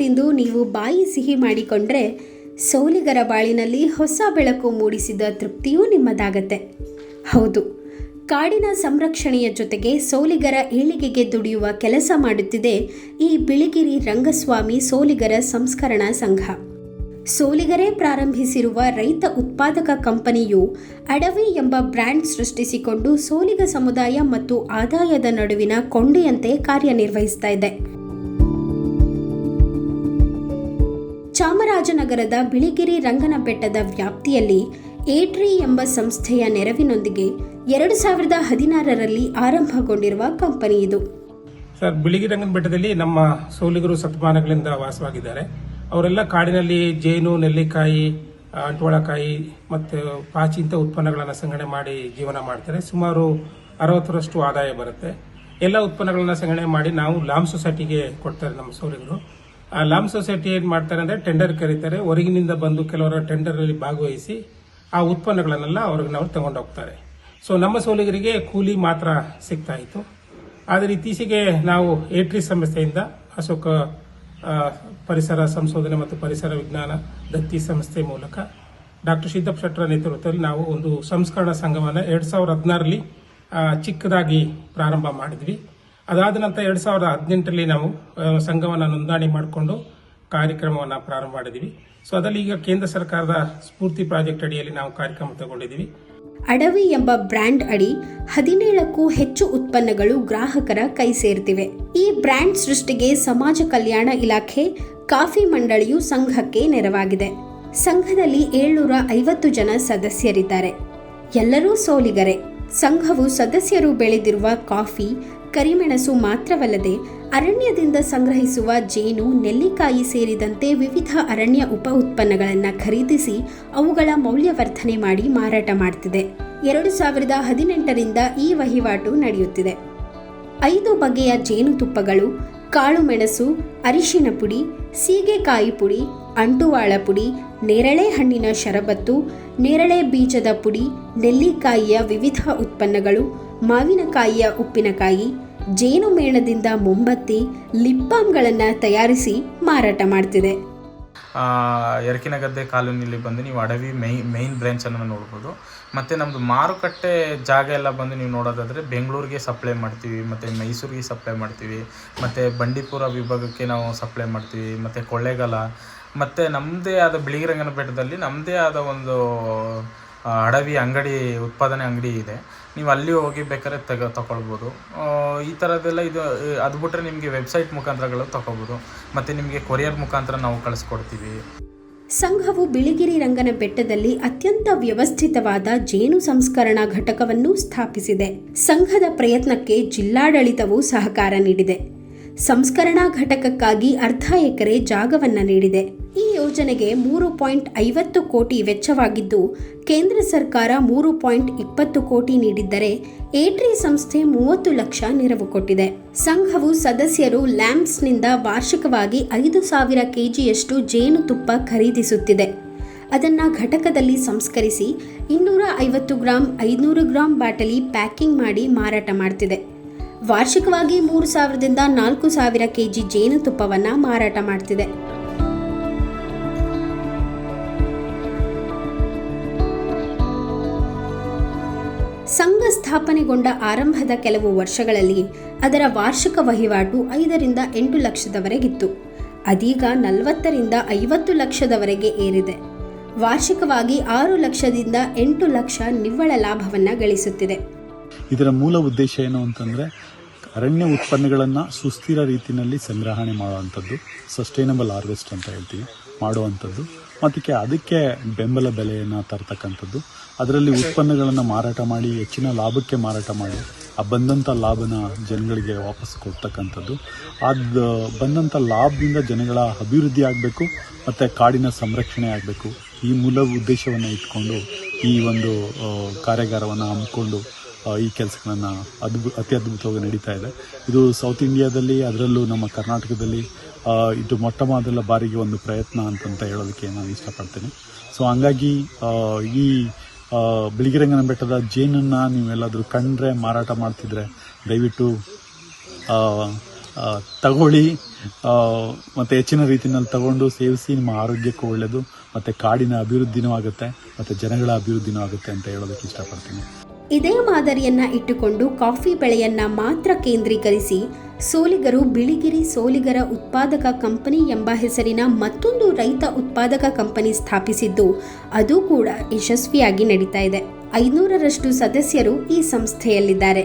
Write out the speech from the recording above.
ತಿಂದು ನೀವು ಬಾಯಿ ಸಿಹಿ ಮಾಡಿಕೊಂಡ್ರೆ ಸೋಲಿಗರ ಬಾಳಿನಲ್ಲಿ ಹೊಸ ಬೆಳಕು ಮೂಡಿಸಿದ ತೃಪ್ತಿಯೂ ನಿಮ್ಮದಾಗತ್ತೆ. ಹೌದು, ಕಾಡಿನ ಸಂರಕ್ಷಣೆಯ ಜೊತೆಗೆ ಸೋಲಿಗರ ಏಳಿಗೆಗೆ ದುಡಿಯುವ ಕೆಲಸ ಮಾಡುತ್ತಿದೆ ಈ ಬಿಳಿಗಿರಿ ರಂಗಸ್ವಾಮಿ ಸೋಲಿಗರ ಸಂಸ್ಕರಣಾ ಸಂಘ. ಸೋಲಿಗರೇ ಪ್ರಾರಂಭಿಸಿರುವ ರೈತ ಉತ್ಪಾದಕ ಕಂಪನಿಯು ಅಡವಿ ಎಂಬ ಬ್ರ್ಯಾಂಡ್ ಸೃಷ್ಟಿಸಿಕೊಂಡು ಸೋಲಿಗ ಸಮುದಾಯ ಮತ್ತು ಆದಾಯದ ನಡುವಿನ ಕೊಂಡಿಯಂತೆ ಕಾರ್ಯನಿರ್ವಹಿಸ್ತಾ ಇದೆ. ಚಾಮರಾಜನಗರದ ಬಿಳಿಗಿರಿ ರಂಗನ ಬೆಟ್ಟದ ವ್ಯಾಪ್ತಿಯಲ್ಲಿ ಏಟ್ರಿ ಎಂಬ ಸಂಸ್ಥೆಯ ನೆರವಿನೊಂದಿಗೆ ಎರಡು ಸಾವಿರದ ಹದಿನಾರರಲ್ಲಿ ಆರಂಭಗೊಂಡಿರುವ ಕಂಪನಿ ಇದು. ಸರ್ ಬಿಳಿಗಿರಂಗನ ಬೆಟ್ಟದಲ್ಲಿ ನಮ್ಮ ಸೋಲಿಗರು ಸತ್ಮಾನಗಳಿಂದ ವಾಸವಾಗಿದ್ದಾರೆ. ಅವರೆಲ್ಲ ಕಾಡಿನಲ್ಲಿ ಜೇನು, ನೆಲ್ಲಿಕಾಯಿ ಅಂಟ್ವಾಳಕಾಯಿ ಮತ್ತು ಪಾಚಿ ಇಂಥ ಉತ್ಪನ್ನಗಳನ್ನು ಸಂಗ್ರಹಣೆ ಮಾಡಿ ಜೀವನ ಮಾಡ್ತಾರೆ. ಸುಮಾರು ಅರವತ್ತರಷ್ಟು ಆದಾಯ ಬರುತ್ತೆ. ಎಲ್ಲ ಉತ್ಪನ್ನಗಳನ್ನು ಸಂಗ್ರಹಣೆ ಮಾಡಿ ನಾವು ಲಾಮ್ ಸೊಸೈಟಿಗೆ ಕೊಡ್ತಾರೆ ನಮ್ಮ ಸೋಲಿಗರು. ಲಾಮ್ ಸೊಸೈಟಿ ಏನು ಮಾಡ್ತಾರೆ ಅಂದರೆ ಟೆಂಡರ್ ಕರೀತಾರೆ. ಹೊರಗಿನಿಂದ ಬಂದು ಕೆಲವರ ಟೆಂಡರಲ್ಲಿ ಭಾಗವಹಿಸಿ ಆ ಉತ್ಪನ್ನಗಳನ್ನೆಲ್ಲ ಅವ್ರಿಗೆ ನಾವು ತಗೊಂಡೋಗ್ತಾರೆ ಸೊ ನಮ್ಮ ಸೋಲಿಗರಿಗೆ ಕೂಲಿ ಮಾತ್ರ ಸಿಗ್ತಾ ಇತ್ತು. ಆದರೆ ಇತ್ತೀಚೆಗೆ ನಾವು ಏಟ್ರಿ ಸಂಸ್ಥೆಯಿಂದ ಅಶೋಕ ಪರಿಸರ ಸಂಶೋಧನೆ ಮತ್ತು ಪರಿಸರ ವಿಜ್ಞಾನ ದತ್ತಿ ಸಂಸ್ಥೆ ಮೂಲಕ ಡಾಕ್ಟರ್ ಸಿದ್ದಪ್ಪ ಶೆಟ್ಟರ ನೇತೃತ್ವದಲ್ಲಿ ನಾವು ಒಂದು ಸಂಸ್ಕರಣ ಸಂಘವನ್ನು ಎರಡು ಸಾವಿರದ ಹದಿನಾರರಲ್ಲಿ ಚಿಕ್ಕದಾಗಿ ಪ್ರಾರಂಭ ಮಾಡಿದ್ವಿ. ಅದಾದ ನಂತರ ಎರಡು ಸಾವಿರದ ಹದಿನೆಂಟರಲ್ಲಿ ನಾವು ಸಂಘವನ್ನು ನೋಂದಣಿ ಮಾಡಿಕೊಂಡು ಕಾರ್ಯಕ್ರಮವನ್ನು ಪ್ರಾರಂಭ ಮಾಡಿದ್ವಿ. ಸೊ ಅದರಲ್ಲಿ ಈಗ ಕೇಂದ್ರ ಸರ್ಕಾರದ ಸ್ಫೂರ್ತಿ ಪ್ರಾಜೆಕ್ಟ್ ಅಡಿಯಲ್ಲಿ ನಾವು ಕಾರ್ಯಕ್ರಮ ತಗೊಂಡಿದ್ದೀವಿ ಅಡವಿ ಎಂಬ ಬ್ರ್ಯಾಂಡ್ ಅಡಿ ಹದಿನೇಳಕ್ಕೂ ಹೆಚ್ಚು ಉತ್ಪನ್ನಗಳು ಗ್ರಾಹಕರ ಕೈ ಸೇರ್ತಿವೆ. ಈ ಬ್ರ್ಯಾಂಡ್ ಸೃಷ್ಟಿಗೆ ಸಮಾಜ ಕಲ್ಯಾಣ ಇಲಾಖೆ, ಕಾಫಿ ಮಂಡಳಿಯು ಸಂಘಕ್ಕೆ ನೆರವಾಗಿದೆ. ಸಂಘದಲ್ಲಿ ಏಳ್ನೂರ ಐವತ್ತು ಜನ ಸದಸ್ಯರಿದ್ದಾರೆ. ಎಲ್ಲರೂ ಸೋಲಿಗರೆ. ಸಂಘವು ಸದಸ್ಯರು ಬೆಳೆದಿರುವ ಕಾಫಿ ಕರಿಮೆಣಸು ಮಾತ್ರವಲ್ಲದೆ ಅರಣ್ಯದಿಂದ ಸಂಗ್ರಹಿಸುವ ಜೇನು, ನೆಲ್ಲಿಕಾಯಿ ಸೇರಿದಂತೆ ವಿವಿಧ ಅರಣ್ಯ ಉಪ ಉತ್ಪನ್ನಗಳನ್ನು ಖರೀದಿಸಿ ಅವುಗಳ ಮೌಲ್ಯವರ್ಧನೆ ಮಾಡಿ ಮಾರಾಟ ಮಾಡ್ತಿದೆ. ಎರಡು ಸಾವಿರದ ಹದಿನೆಂಟರಿಂದ ಈ ವಹಿವಾಟು ನಡೆಯುತ್ತಿದೆ. ಐದು ಬಗೆಯ ಜೇನುತುಪ್ಪಗಳು ಕಾಳು ಮೆಣಸು, ಅರಿಶಿನ ಪುಡಿ ಸೀಗೆಕಾಯಿ ಪುಡಿ, ಅಂಟುವಾಳ ಪುಡಿ, ನೇರಳೆ ಹಣ್ಣಿನ ಶರಬತ್ತು, ನೇರಳೆ ಬೀಜದ ಪುಡಿ, ನೆಲ್ಲಿಕಾಯಿಯ ವಿವಿಧ ಉತ್ಪನ್ನಗಳು ಮಾವಿನಕಾಯಿಯ ಉಪ್ಪಿನಕಾಯಿ ಜೇನು ಮೇಣದಿಂದ ಮೊಂಬತ್ತಿ ಲಿಪ್ ಬಾಮ್ಗಳನ್ನು ತಯಾರಿಸಿ ಮಾರಾಟ ಮಾಡ್ತಿದೆ. ಎರಕಿನಗದ್ದೆ ಕಾಲೋನಿಯಲ್ಲಿ ಬಂದು ನೀವು ಅಡವಿ ಮೈ ಮೈನ್ ಬ್ರಾಂಚನ್ನು ನೋಡ್ಬೋದು. ಮತ್ತು ನಮ್ಮದು ಮಾರುಕಟ್ಟೆ ಜಾಗ ಎಲ್ಲ ಬಂದು ನೀವು ನೋಡೋದಾದರೆ ಬೆಂಗಳೂರಿಗೆ ಸಪ್ಲೈ ಮಾಡ್ತೀವಿ, ಮತ್ತು ಮೈಸೂರಿಗೆ ಸಪ್ಲೈ ಮಾಡ್ತೀವಿ, ಮತ್ತು ಬಂಡೀಪುರ ವಿಭಾಗಕ್ಕೆ ನಾವು ಸಪ್ಲೈ ಮಾಡ್ತೀವಿ, ಮತ್ತು ಕೊಳ್ಳೇಗಾಲ, ಮತ್ತು ನಮ್ಮದೇ ಆದ ಬಿಳಿಗಿರಂಗನ ಬೆಟ್ಟದಲ್ಲಿ ನಮ್ಮದೇ ಆದ ಒಂದು ಅಡವಿ ಅಂಗಡಿ, ಉತ್ಪಾದನೆ ಅಂಗಡಿ ಇದೆ. ನೀವು ಅಲ್ಲಿ ಹೋಗಿ ಬೇಕಾದ್ರೆ ತೆಗ, ತಗೊಳ್ಬೋದು. ಈ ಥರದ್ದೆಲ್ಲ ಇದು, ಅದು ಬಿಟ್ಟರೆ ನಿಮಗೆ ವೆಬ್ಸೈಟ್ ಮುಖಾಂತರಗಳು ತಗೋಬೋದು ಮತ್ತು ನಿಮಗೆ ಕೊರಿಯರ್ ಮುಖಾಂತರ ನಾವು ಕಳಿಸ್ಕೊಡ್ತೀವಿ. ಸಂಘವು ಬಿಳಿಗಿರಿ ರಂಗನ ಬೆಟ್ಟದಲ್ಲಿ ಅತ್ಯಂತ ವ್ಯವಸ್ಥಿತವಾದ ಜೇನು ಸಂಸ್ಕರಣಾ ಘಟಕವನ್ನು ಸ್ಥಾಪಿಸಿದೆ. ಸಂಘದ ಪ್ರಯತ್ನಕ್ಕೆ ಜಿಲ್ಲಾಡಳಿತವು ಸಹಕಾರ ನೀಡಿದೆ. ಸಂಸ್ಕರಣಾ ಘಟಕಕ್ಕಾಗಿ ಅರ್ಧ ಎಕರೆ ಜಾಗವನ್ನು ನೀಡಿದೆ. ಈ ಯೋಜನೆಗೆ ಮೂರು ಪಾಯಿಂಟ್ ಐವತ್ತು ಕೋಟಿ ವೆಚ್ಚವಾಗಿದ್ದು, ಕೇಂದ್ರ ಸರ್ಕಾರ ಮೂರು ಪಾಯಿಂಟ್ ಇಪ್ಪತ್ತು ಕೋಟಿ ನೀಡಿದ್ದರೆ ಏಟ್ರಿ ಸಂಸ್ಥೆ ಮೂವತ್ತು ಲಕ್ಷ ನೆರವು ಕೊಟ್ಟಿದೆ. ಸಂಘವು ಸದಸ್ಯರು ಲ್ಯಾಂಪ್ಸ್ನಿಂದ ವಾರ್ಷಿಕವಾಗಿ ಐದು ಸಾವಿರ ಕೆಜಿಯಷ್ಟು ಜೇನುತುಪ್ಪ ಖರೀದಿಸುತ್ತಿದೆ. ಅದನ್ನು ಘಟಕದಲ್ಲಿ ಸಂಸ್ಕರಿಸಿ ಇನ್ನೂರ ಐವತ್ತು ಗ್ರಾಂ, ಐನೂರು ಗ್ರಾಂ ಬಾಟಲಿ ಪ್ಯಾಕಿಂಗ್ ಮಾಡಿ ಮಾರಾಟ ಮಾಡ್ತಿದೆ. ವಾರ್ಷಿಕವಾಗಿ ಮೂರು ಸಾವಿರದಿಂದ ನಾಲ್ಕು ಸಾವಿರ ಕೆಜಿ ಜೇನುತುಪ್ಪವನ್ನು ಮಾರಾಟ ಮಾಡ್ತಿದೆ. ಸಂಘ ಸ್ಥಾಪನೆಗೊಂಡ ಆರಂಭದ ಕೆಲವು ವರ್ಷಗಳಲ್ಲಿ ಅದರ ವಾರ್ಷಿಕ ವಹಿವಾಟು ಐದರಿಂದ ಎಂಟು ಲಕ್ಷದವರೆಗಿತ್ತು. ಅದೀಗ ನಲವತ್ತರಿಂದ ಐವತ್ತು ಲಕ್ಷದವರೆಗೆ ಏರಿದೆ. ವಾರ್ಷಿಕವಾಗಿ ಆರು ಲಕ್ಷದಿಂದ ಎಂಟು ಲಕ್ಷ ನಿವ್ವಳ ಲಾಭವನ್ನು ಗಳಿಸುತ್ತಿದೆ. ಇದರ ಮೂಲ ಉದ್ದೇಶ ಏನು ಅಂತಂದರೆ, ಅರಣ್ಯ ಉತ್ಪನ್ನಗಳನ್ನು ಸುಸ್ಥಿರ ರೀತಿಯಲ್ಲಿ ಸಂಗ್ರಹಣೆ ಮಾಡುವಂಥದ್ದು ಸಸ್ಟೈನಬಲ್ ಹಾರ್ವೆಸ್ಟ್ ಅಂತ ಹೇಳ್ತೀವಿ, ಮಾಡುವಂಥದ್ದು. ಮತ್ತು ಅದಕ್ಕೆ ಬೆಂಬಲ ಬೆಲೆಯನ್ನು ತರ್ತಕ್ಕಂಥದ್ದು. ಅದರಲ್ಲಿ ಉತ್ಪನ್ನಗಳನ್ನು ಮಾರಾಟ ಮಾಡಿ, ಹೆಚ್ಚಿನ ಲಾಭಕ್ಕೆ ಮಾರಾಟ ಮಾಡಿ, ಆ ಬಂದಂಥ ಲಾಭನ ಜನಗಳಿಗೆ ವಾಪಸ್ ಕೊಡ್ತಕ್ಕಂಥದ್ದು. ಅದು ಬಂದಂಥ ಲಾಭದಿಂದ ಜನಗಳ ಅಭಿವೃದ್ಧಿ ಆಗಬೇಕು, ಮತ್ತು ಕಾಡಿನ ಸಂರಕ್ಷಣೆ ಆಗಬೇಕು. ಈ ಮೂಲ ಉದ್ದೇಶವನ್ನು ಇಟ್ಕೊಂಡು, ಈ ಒಂದು ಕಾರ್ಯಾಗಾರವನ್ನು ಹಮ್ಮಿಕೊಂಡು ಈ ಕೆಲಸಗಳನ್ನು ಅದ್ಭು, ಅತಿ ಅದ್ಭುತವಾಗಿ ನಡೀತಾ ಇದೆ. ಇದು ಸೌತ್ ಇಂಡಿಯಾದಲ್ಲಿ ಅದರಲ್ಲೂ ನಮ್ಮ ಕರ್ನಾಟಕದಲ್ಲಿ ಇದು ಮೊಟ್ಟ ಮೊದಲ ಬಾರಿಗೆ ಒಂದು ಪ್ರಯತ್ನ ಅಂತಂತ ಹೇಳೋದಕ್ಕೆ ನಾನು ಇಷ್ಟಪಡ್ತೇನೆ. ಸೊ ಹಂಗಾಗಿ ಈ ಬಿಳಿಗಿರಂಗನ ಬೆಟ್ಟದ ಜೇನನ್ನು ನೀವೆಲ್ಲಾದರೂ ಕಂಡ್ರೆ ಮಾರಾಟ ಮಾಡ್ತಿದ್ರೆ ದಯವಿಟ್ಟು ತಗೊಳ್ಳಿ. ಮತ್ತೆ ಹೆಚ್ಚಿನ ರೀತಿಯಲ್ಲಿ ತಗೊಂಡು ಸೇವಿಸಿ ನಿಮ್ಮ ಆರೋಗ್ಯಕ್ಕೂ ಒಳ್ಳೆಯದು, ಮತ್ತೆ ಕಾಡಿನ ಅಭಿವೃದ್ಧಿನೂ ಆಗುತ್ತೆ, ಮತ್ತೆ ಜನಗಳ ಅಭಿವೃದ್ಧಿನೂ ಆಗುತ್ತೆ ಅಂತ ಹೇಳೋದಕ್ಕೆ ಇಷ್ಟಪಡ್ತೀನಿ. ಇದೇ ಮಾದರಿಯನ್ನ ಇಟ್ಟುಕೊಂಡು ಕಾಫಿ ಬೆಳೆಯನ್ನ ಮಾತ್ರ ಕೇಂದ್ರೀಕರಿಸಿ, ಸೋಲಿಗರು ಬಿಳಿಗಿರಿ ಸೋಲಿಗರ ಉತ್ಪಾದಕ ಕಂಪನಿ ಎಂಬ ಹೆಸರಿನ ಮತ್ತೊಂದು ರೈತ ಉತ್ಪಾದಕ ಕಂಪನಿ ಸ್ಥಾಪಿಸಿದ್ದು, ಅದು ಕೂಡ ಯಶಸ್ವಿಯಾಗಿ ನಡೀತಾ ಇದೆ. ಐನೂರರಷ್ಟು ಸದಸ್ಯರು ಈ ಸಂಸ್ಥೆಯಲ್ಲಿದ್ದಾರೆ.